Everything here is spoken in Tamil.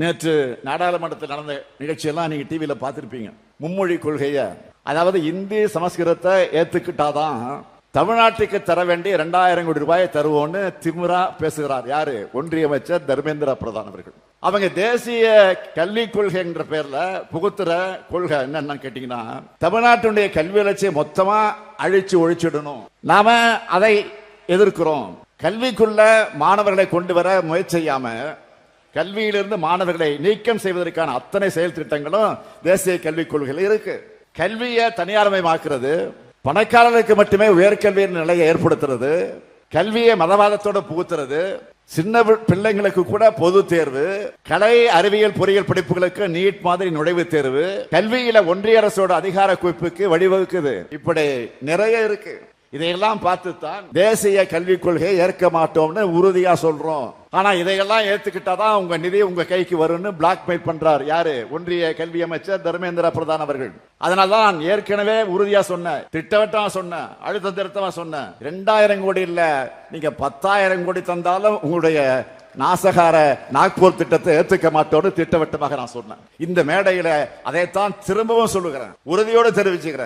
நேற்று நாடாளுமன்றத்தில் நடந்த நிகழ்ச்சியெல்லாம் நீங்க டிவியில் பார்த்துருப்பீங்க. மும்மொழி கொள்கையை. அதாவது இந்தி சமஸ்கிருதத்தை ஏத்துக்கிட்டாதான் தமிழ்நாட்டுக்கு தர வேண்டிய ரெண்டாயிரம் கோடி ரூபாயை தருவோம்னு திமிரா பேசுகிறார். யாரு? ஒன்றிய அமைச்சர் தர்மேந்திர பிரதான் அவர்கள். அவங்க தேசிய கல்விக் கொள்கைன்ற பேர்ல புகுத்துற கொள்கை என்னன்னு கேட்டீங்கன்னா தமிழ்நாட்டுடைய கல்வி வளர்ச்சியை மொத்தமா அழிச்சு ஒழிச்சிடணும். நாம அதை எதிர்க்கிறோம். கல்விக்குள்ள மாணவர்களை கொண்டு வர முயற்சி செய்யாம கல்வியிலிருந்து மாணவர்களை நீக்கம் செய்வதற்கான அத்தனை செயல் திட்டங்களும் தேசிய கல்விக் கொள்கையில் இருக்கு. கல்வியை தனியார்மயமாக்குறது பணக்காரர்களுக்கு மட்டுமே உயர்கல்வியின் நிலையை ஏற்படுத்துறது கல்வியை மதவாதத்தோடு புகுத்துறது சின்ன பிள்ளைங்களுக்கு கூட பொது தேர்வு கலை அறிவியல் பொறியியல் படிப்புகளுக்கு நீட் மாதிரி நுழைவுத் தேர்வு கல்வியில ஒன்றிய அரசோட அதிகார குவிப்புக்கு வழிவகுக்குது. இப்படி நிறைய இருக்கு. இதையெல்லாம் பார்த்து தான் தேசிய கல்விக் கொள்கையை ஏற்க மாட்டோம்னு உறுதியா சொல்றோம். ஆனா இதையெல்லாம் ஏத்துக்கிட்டாதான் உங்க நிதி உங்க கைக்கு வரும்னு பிளாக்மெயில் பண்றார். யாரு? ஒன்றிய கல்வி அமைச்சர் தர்மேந்திர பிரதான் அவர்கள். அதனாலதான் தான் ஏற்கனவே உறுதியா சொன்னேன் திட்டவட்டமா சொன்னேன் அழுத்த திருத்தமா சொன்னேன் ரெண்டாயிரம் கோடி இல்ல நீங்க பத்தாயிரம் கோடி தந்தாலும் உங்களுடைய நாசகார நாக்பூர் திட்டத்தை ஏத்துக்க மாட்டோம்னு திட்டவட்டமாக நான் சொன்னேன். இந்த மேடையில அதைத்தான் திரும்பவும் சொல்லுகிறேன். உறுதியோடு தெரிவிச்சுக்கிறேன்.